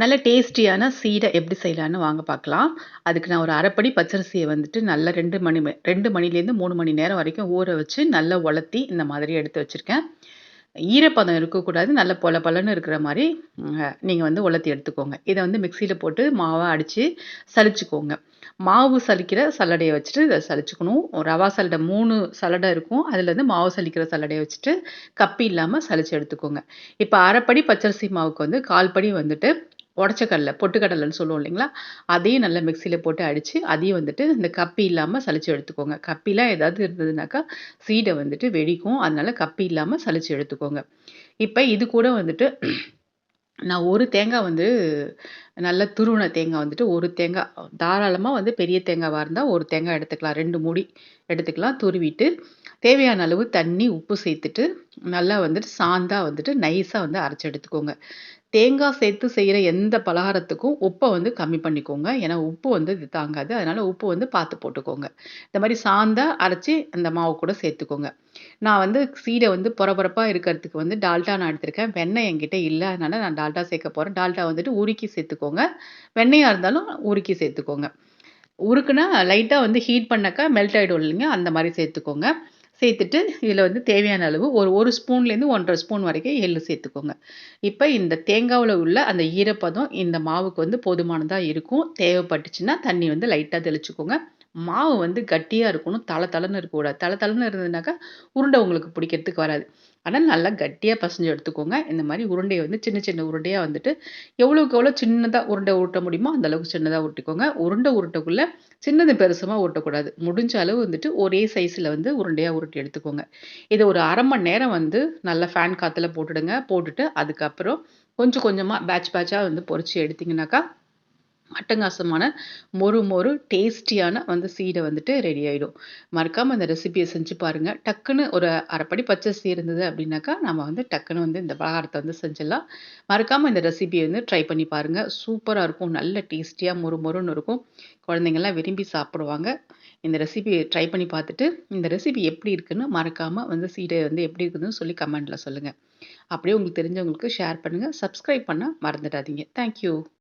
நல்ல டேஸ்டியான சீடை எப்படி செய்யலான்னு வாங்க பார்க்கலாம். அதுக்கு நான் ஒரு அரைப்படி பச்சரிசியை வந்துட்டு நல்லா ரெண்டு மணி ரெண்டு மணிலேருந்து மூணு மணி நேரம் வரைக்கும் ஊற வச்சு நல்லா உலர்த்தி இந்த மாதிரி எடுத்து வச்சுருக்கேன். ஈரப்பதம் இருக்கக்கூடாது நல்ல பொல பலன்னு இருக்கிற மாதிரி நீங்கள் வந்து உலர்த்தி எடுத்துக்கோங்க. இதை வந்து மிக்சியில் போட்டு மாவை அடித்து சலிச்சுக்கோங்க. மாவு சலிக்கிற சல்லடையை வச்சுட்டு இதை சலிச்சுக்கணும். ரவா சல்லடை மூணு சல்லடை இருக்கும். அதுலேருந்து மாவு சலிக்கிற சல்லடையை வச்சுட்டு கப்பி இல்லாமல் சலிச்சு எடுத்துக்கோங்க. இப்போ அரைப்படி பச்சரிசி மாவுக்கு வந்து கால் படி வந்துட்டு உடச்ச கடலை பொட்டுக்கடலைன்னு சொல்லுவோம் இல்லைங்களா? அதையும் நல்லா மிக்சியில் போட்டு அடித்து அதையும் வந்துட்டு இந்த கப்பி இல்லாமல் சளிச்சு எடுத்துக்கோங்க. கப்பிலாம் ஏதாவது இருந்ததுனாக்கா சீடை வந்துட்டு வெடிக்கும். அதனால கப்பி இல்லாமல் சளிச்சு எடுத்துக்கோங்க. இப்போ இது கூட வந்துட்டு நான் ஒரு தேங்காய் வந்து நல்ல துருவின தேங்காய் வந்துட்டு ஒரு தேங்காய் தாராளமாக வந்து பெரிய தேங்காவாக இருந்தால் ஒரு தேங்காய் எடுத்துக்கலாம். ரெண்டு மூடி எடுத்துக்கலாம். துருவிட்டு தேவையான அளவு தண்ணி உப்பு சேர்த்துட்டு நல்லா வந்துட்டு சாந்தாக வந்துட்டு நைஸாக வந்து அரைச்சி எடுத்துக்கோங்க. தேங்காய் சேர்த்து செய்கிற எந்த பலகாரத்துக்கும் உப்பை வந்து கம்மி பண்ணிக்கோங்க. ஏன்னா உப்பு வந்து இது தாங்காது. அதனால் உப்பு வந்து பார்த்து போட்டுக்கோங்க. இந்த மாதிரி சாந்தா அரைச்சி அந்த மாவு கூட சேர்த்துக்கோங்க. நான் வந்து சீடை வந்து பொறப்பொறப்பாக இருக்கிறதுக்கு வந்து டால்டா நான் எடுத்திருக்கேன். வெண்ணெய் என்கிட்ட இல்லை. அதனால் நான் டால்டா சேர்க்க போகிறேன் டால்டா வந்துட்டு உருக்கி சேர்த்துக்கோங்க. வெண்ணெயாக இருந்தாலும் உருக்கி சேர்த்துக்கோங்க. உருக்குனா லைட்டாக வந்து ஹீட் பண்ணாக்கா மெல்ட் ஆகிடும் இல்லைங்க? அந்த மாதிரி சேர்த்துக்கோங்க. சேர்த்துட்டு இதில் வந்து தேவையான அளவு ஒரு ஒரு ஸ்பூன்லேருந்து ஒன்றரை ஸ்பூன் வரைக்கும் எள்ளு சேர்த்துக்கோங்க. இப்போ இந்த தேங்காவில் உள்ள அந்த ஈரப்பதம் இந்த மாவுக்கு வந்து போதுமானதாக இருக்கும். தேவைப்பட்டுச்சுன்னா தண்ணி வந்து லைட்டாக தெளிச்சுக்கோங்க. மாவு வந்து கட்டியாக இருக்கணும் தலை தலைன்னு இருக்கக்கூடாது தலை தலைன்னு இருந்ததுனாக்கா உருண்டை உங்களுக்கு பிடிக்கிறதுக்கு வராது. ஆனால் நல்லா கட்டியாக பசஞ்சு எடுத்துக்கோங்க. இந்த மாதிரி உருண்டையை வந்து சின்ன சின்ன உருண்டையாக வந்துட்டு எவ்வளோக்கு எவ்வளோ சின்னதாக உருண்டை உருட்ட முடியுமோ அந்த அளவுக்கு சின்னதாக உருட்டிக்கோங்க. உருண்டை உருட்டக்குள்ளே சின்னது பெருசமாக உருட்டக்கூடாது. முடிஞ்ச அளவு வந்துட்டு ஒரே சைஸில் வந்து உருண்டையாக உருட்டி எடுத்துக்கோங்க. இதை ஒரு அரை மணி நேரம் வந்து நல்லா ஃபேன் காற்றுல போட்டுடுங்க. போட்டுட்டு அதுக்கப்புறம் கொஞ்சம் கொஞ்சமாக பேட்ச் பேட்சாக வந்து பொறிச்சு எடுத்திங்கனாக்கா அட்டகாசமான மொறு மொறு டேஸ்டியான வந்து சீடை வந்துட்டு ரெடி ஆகிடும் மறக்காமல் அந்த ரெசிபியை செஞ்சு பாருங்கள் டக்குன்னு ஒரு அரைப்படி பச்சரிசி இருந்தது அப்படின்னாக்கா நம்ம வந்து டக்குன்னு வந்து இந்த பலகாரத்தை வந்து செஞ்சிடலாம். மறக்காமல் இந்த ரெசிபியை வந்து ட்ரை பண்ணி பாருங்கள் சூப்பராக இருக்கும். நல்ல டேஸ்டியாக மொறு மொறுன்னு இருக்கும். குழந்தைங்கள்லாம் விரும்பி சாப்பிடுவாங்க. இந்த ரெசிபியை ட்ரை பண்ணி பார்த்துட்டு இந்த ரெசிபி எப்படி இருக்குன்னு மறக்காமல் வந்து சீடை வந்து எப்படி இருக்குதுன்னு சொல்லி கமெண்ட்டில் சொல்லுங்கள் அப்படியே உங்களுக்கு தெரிஞ்சவங்களுக்கு ஷேர் பண்ணுங்கள் சப்ஸ்கிரைப் பண்ண மறந்துடாதீங்க. தேங்க்யூ